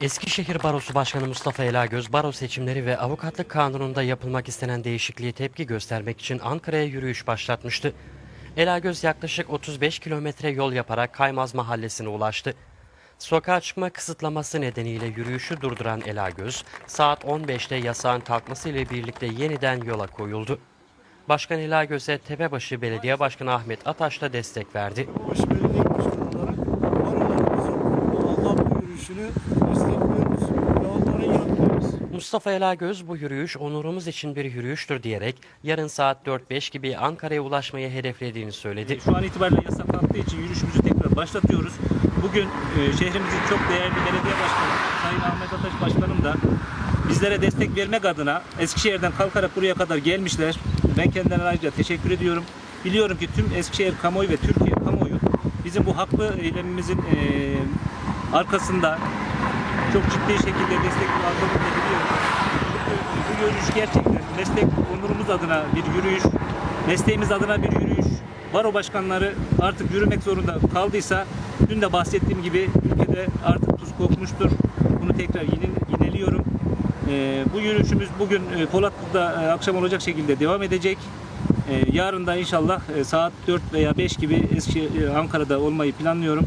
Eskişehir Barosu Başkanı Mustafa Elagöz, baro seçimleri ve avukatlık kanununda yapılmak istenen değişikliğe tepki göstermek için Ankara'ya yürüyüş başlatmıştı. Elagöz yaklaşık 35 kilometre yol yaparak Kaymaz Mahallesi'ne ulaştı. Sokağa çıkma kısıtlaması nedeniyle yürüyüşü durduran Elagöz, saat 15'te yasağın kalkması ile birlikte yeniden yola koyuldu. Başkan Elagöz'e Tepebaşı Belediye Başkanı Ahmet Ataş da destek verdi. Allah yürüyüşünü destekliyoruz ve onların yanındayız. Mustafa Elagöz bu yürüyüş onurumuz için bir yürüyüştür diyerek yarın saat 4-5 gibi Ankara'ya ulaşmayı hedeflediğini söyledi. Şu an itibariyle yasak kalktığı için yürüyüşümüzü tekrar başlatıyoruz. Bugün e, şehrimizin çok değerli belediye başkanı Sayın Ahmet Ataş Başkanım da bizlere destek vermek adına Eskişehir'den kalkarak buraya kadar gelmişler. Ben kendilerine ayrıca teşekkür ediyorum. Biliyorum ki tüm Eskişehir kamuoyu ve Türkiye kamuoyu bizim bu haklı eylemimizin e, arkasında çok ciddi şekilde destek. Bu, yürüyüş gerçekten meslek onurumuz adına bir yürüyüş, mesleğimiz adına bir yürüyüş. Baro başkanları artık yürümek zorunda kaldıysa dün de bahsettiğim gibi ülkede artık tuz kokmuştur. Bunu tekrar yine, yineliyorum. Ee, bu yürüyüşümüz bugün e, Polatlı'da e, akşam olacak şekilde devam edecek. Ee, yarın da inşallah e, saat 4 veya 5 gibi Eskişehir, e, Ankara'da olmayı planlıyorum.